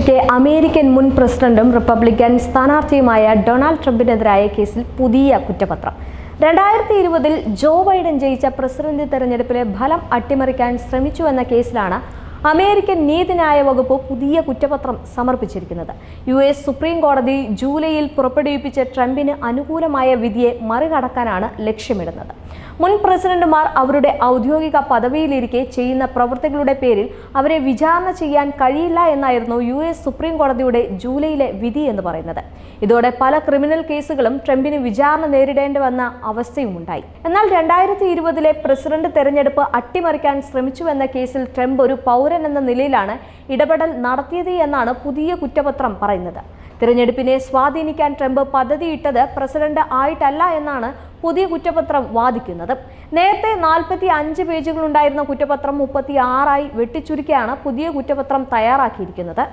നിരീക്ഷിക്കെ American മുൻ പ്രസിഡന്റും Republican സ്ഥാനാർത്ഥിയുമായ Donald ട്രംപിനെതിരായ കേസിൽ പുതിയ കുറ്റപത്രം. രണ്ടായിരത്തി ഇരുപതിൽ ജോ ബൈഡൻ ജയിച്ച പ്രസിഡന്റ് തെരഞ്ഞെടുപ്പിലെ ഫലം അട്ടിമറിക്കാൻ ശ്രമിച്ചുവെന്ന കേസിലാണ് അമേരിക്കൻ നീതിന്യായ വകുപ്പ് പുതിയ കുറ്റപത്രം സമർപ്പിച്ചിരിക്കുന്നത്. യു എസ് സുപ്രീം കോടതി ജൂലൈയിൽ പുറപ്പെടുവിപ്പിച്ച ട്രംപിന് അനുകൂലമായ വിധിയെ മറികടക്കാനാണ് ലക്ഷ്യമിടുന്നത്. മുൻ പ്രസിഡന്റുമാർ അവരുടെ ഔദ്യോഗിക പദവിയിലിരിക്കെ ചെയ്യുന്ന പ്രവൃത്തികളുടെ പേരിൽ അവരെ വിചാരണ ചെയ്യാൻ കഴിയില്ല എന്നായിരുന്നു യു എസ് സുപ്രീം കോടതിയുടെ ജൂലൈയിലെ വിധി എന്ന് പറയുന്നത്. ഇതോടെ പല ക്രിമിനൽ കേസുകളും ട്രംപിന് വിചാരണ നേരിടേണ്ടി വന്ന അവസ്ഥയുമുണ്ടായി. എന്നാൽ രണ്ടായിരത്തി ഇരുപതിലെ പ്രസിഡന്റ് തെരഞ്ഞെടുപ്പ് അട്ടിമറിക്കാൻ ശ്രമിച്ചുവെന്ന കേസിൽ ട്രംപ് ഒരു പൗരൻ എന്ന നിലയിലാണ് ഇടപെടൽ നടത്തിയത് എന്നാണ് പുതിയ കുറ്റപത്രം പറയുന്നത്. തിരഞ്ഞെടുപ്പിനെ സ്വാധീനിക്കാൻ ട്രംപ് പദ്ധതിയിട്ടത് പ്രസിഡന്റ് ആയിട്ടല്ല എന്നാണ് പുതിയ കുറ്റപത്രം വാദിക്കുന്നത്. നേരത്തെ നാൽപ്പത്തി അഞ്ച് പേജുകളുണ്ടായിരുന്ന കുറ്റപത്രം മുപ്പത്തി ആറായി വെട്ടിച്ചുരുക്കിയാണ് പുതിയ കുറ്റപത്രം തയ്യാറാക്കിയിരിക്കുന്നത്.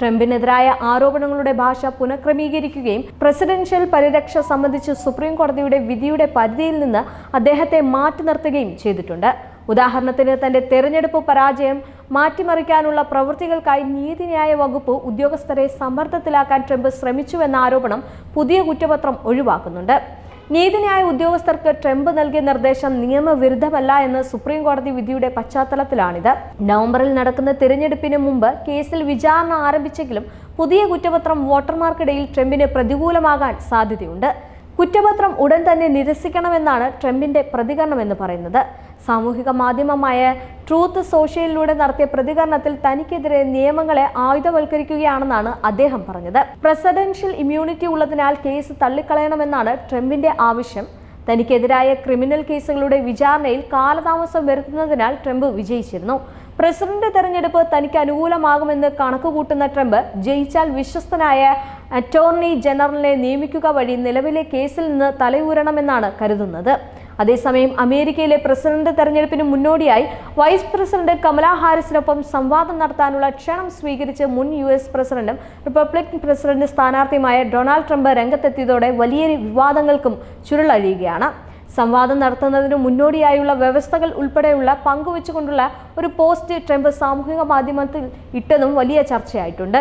ട്രംപിനെതിരായ ആരോപണങ്ങളുടെ ഭാഷ പുനഃക്രമീകരിക്കുകയും പ്രസിഡൻഷ്യൽ പരിരക്ഷ സംബന്ധിച്ച് സുപ്രീം കോടതിയുടെ വിധിയുടെ പരിധിയിൽ നിന്ന് അദ്ദേഹത്തെ മാറ്റി നിർത്തുകയും ചെയ്തിട്ടുണ്ട്. ഉദാഹരണത്തിന് തന്റെ തെരഞ്ഞെടുപ്പ് പരാജയം മാറ്റിമറിക്കാനുള്ള പ്രവൃത്തികൾക്കായി നീതിന്യായ വകുപ്പ് ഉദ്യോഗസ്ഥരെ സമ്മർദ്ദത്തിലാക്കാൻ ട്രംപ് ശ്രമിച്ചുവെന്ന ആരോപണം പുതിയ കുറ്റപത്രം ഒഴിവാക്കുന്നുണ്ട്. നീതിന്യായ ഉദ്യോഗസ്ഥർക്ക് ട്രംപ് നൽകിയ നിർദ്ദേശം നിയമവിരുദ്ധമല്ല എന്ന് സുപ്രീം കോടതി വിധിയുടെ പശ്ചാത്തലത്തിലാണിത്. നവംബറിൽ നടക്കുന്ന തിരഞ്ഞെടുപ്പിന് മുമ്പ് കേസിൽ വിചാരണ ആരംഭിച്ചെങ്കിലും പുതിയ കുറ്റപത്രം വോട്ടർമാർക്കിടയിൽ ട്രംപിന് പ്രതികൂലമാകാൻ സാധ്യതയുണ്ട്. കുറ്റപത്രം ഉടൻ തന്നെ നിരസിക്കണമെന്നാണ് ട്രംപിന്റെ പ്രതികരണമെന്ന് പറയുന്നത്. സാമൂഹിക മാധ്യമമായ ട്രൂത്ത് സോഷ്യലിലൂടെ നടത്തിയ പ്രതികരണത്തിൽ തനിക്കെതിരെ നിയമങ്ങളെ ആയുധവൽക്കരിക്കുകയാണെന്നാണ് അദ്ദേഹം പറഞ്ഞത്. പ്രസിഡൻഷ്യൽ ഇമ്മ്യൂണിറ്റി ഉള്ളതിനാൽ കേസ് തള്ളിക്കളയണമെന്നാണ് ട്രംപിന്റെ ആവശ്യം. തനിക്കെതിരായ ക്രിമിനൽ കേസുകളുടെ വിചാരണയിൽ കാലതാമസം വരുത്തുന്നതിനാൽ ട്രംപ് വിജയിച്ചിരുന്നു. പ്രസിഡന്റ് തെരഞ്ഞെടുപ്പ് തനിക്ക് അനുകൂലമാകുമെന്ന് കണക്കുകൂട്ടുന്ന ട്രംപ് ജയിച്ചാൽ വിശ്വസ്തനായ അറ്റോർണി ജനറലിനെ നിയമിക്കുക വഴി നിലവിലെ കേസിൽ നിന്ന് തലയൂരണമെന്നാണ് കരുതുന്നത്. അതേസമയം അമേരിക്കയിലെ പ്രസിഡന്റ് തെരഞ്ഞെടുപ്പിന് മുന്നോടിയായി വൈസ് പ്രസിഡന്റ് കമലാ ഹാരിസിനൊപ്പം സംവാദം നടത്താനുള്ള ക്ഷണം സ്വീകരിച്ച് മുൻ യു എസ് പ്രസിഡന്റും റിപ്പബ്ലിക്കൻ പ്രസിഡന്റ് സ്ഥാനാർത്ഥിയുമായ ഡൊണാൾഡ് ട്രംപ് രംഗത്തെത്തിയതോടെ വലിയ വിവാദങ്ങൾക്കും ചുരുളഴിയുകയാണ്. സംവാദം നടത്തുന്നതിന് മുന്നോടിയായുള്ള വ്യവസ്ഥകൾ ഉൾപ്പെടെയുള്ള പങ്കുവച്ചുകൊണ്ടുള്ള ഒരു പോസ്റ്റ് ട്രംപ് സാമൂഹിക മാധ്യമത്തിൽ ഇട്ടതും വലിയ ചർച്ചയായിട്ടുണ്ട്.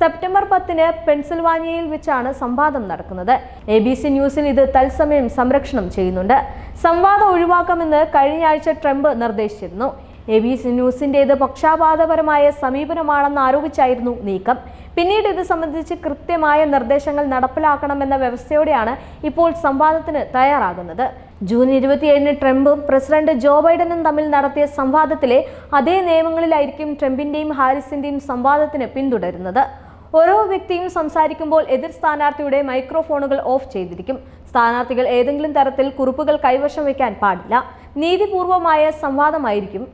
സെപ്റ്റംബർ പത്തിന് പെൻസിൽവാനിയയിൽ വെച്ചാണ് സംവാദം നടക്കുന്നത്. എ ബി സി ന്യൂസിൽ ഇത് തത്സമയം സംരക്ഷണം ചെയ്യുന്നുണ്ട്. സംവാദം ഒഴിവാക്കാമെന്ന് കഴിഞ്ഞ ആഴ്ച ട്രംപ് നിർദ്ദേശിച്ചിരുന്നു. എ ബി സി ന്യൂസിന്റേത് പക്ഷാപാതപരമായ സമീപനമാണെന്ന് ആരോപിച്ചായിരുന്നു നീക്കം. പിന്നീട് ഇത് സംബന്ധിച്ച് കൃത്യമായ നിർദ്ദേശങ്ങൾ നടപ്പിലാക്കണമെന്ന വ്യവസ്ഥയോടെയാണ് ഇപ്പോൾ സംവാദത്തിന് തയ്യാറാകുന്നത്. ജൂൺ ഇരുപത്തിയേഴിന് ട്രംപും പ്രസിഡന്റ് ജോ ബൈഡനും തമ്മിൽ നടത്തിയ സംവാദത്തിലെ അതേ നിയമങ്ങളിലായിരിക്കും ട്രംപിന്റെയും ഹാരിസിന്റെയും സംവാദത്തിന് പിന്തുടരുന്നത്. ഓരോ വ്യക്തിയും സംസാരിക്കുമ്പോൾ എതിർ സ്ഥാനാർത്ഥിയുടെ മൈക്രോഫോണുകൾ ഓഫ് ചെയ്തിരിക്കും. സ്ഥാനാർത്ഥികൾ ഏതെങ്കിലും തരത്തിൽ കുറിപ്പുകൾ കൈവശം വയ്ക്കാൻ പാടില്ല. നീതിപൂർവമായ സംവാദമായിരിക്കും.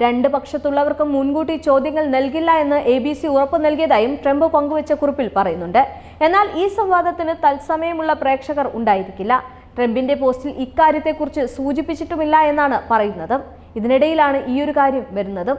രണ്ട് പക്ഷത്തുള്ളവർക്കും മുൻകൂട്ടി ചോദ്യങ്ങൾ നൽകില്ല എന്ന് എ ബി സി ഉറപ്പു നൽകിയതായും ട്രംപ് പങ്കുവച്ച കുറിപ്പിൽ പറയുന്നുണ്ട്. എന്നാൽ ഈ സംവാദത്തിന് തത്സമയമുള്ള പ്രേക്ഷകർ ഉണ്ടായിരിക്കില്ല. ട്രംപിന്റെ പോസ്റ്റിൽ ഇക്കാര്യത്തെക്കുറിച്ച് സൂചിപ്പിച്ചിട്ടുമില്ല എന്നാണ് പറയുന്നത്. ഇതിനിടയിലാണ് ഈയൊരു കാര്യം വരുന്നത്.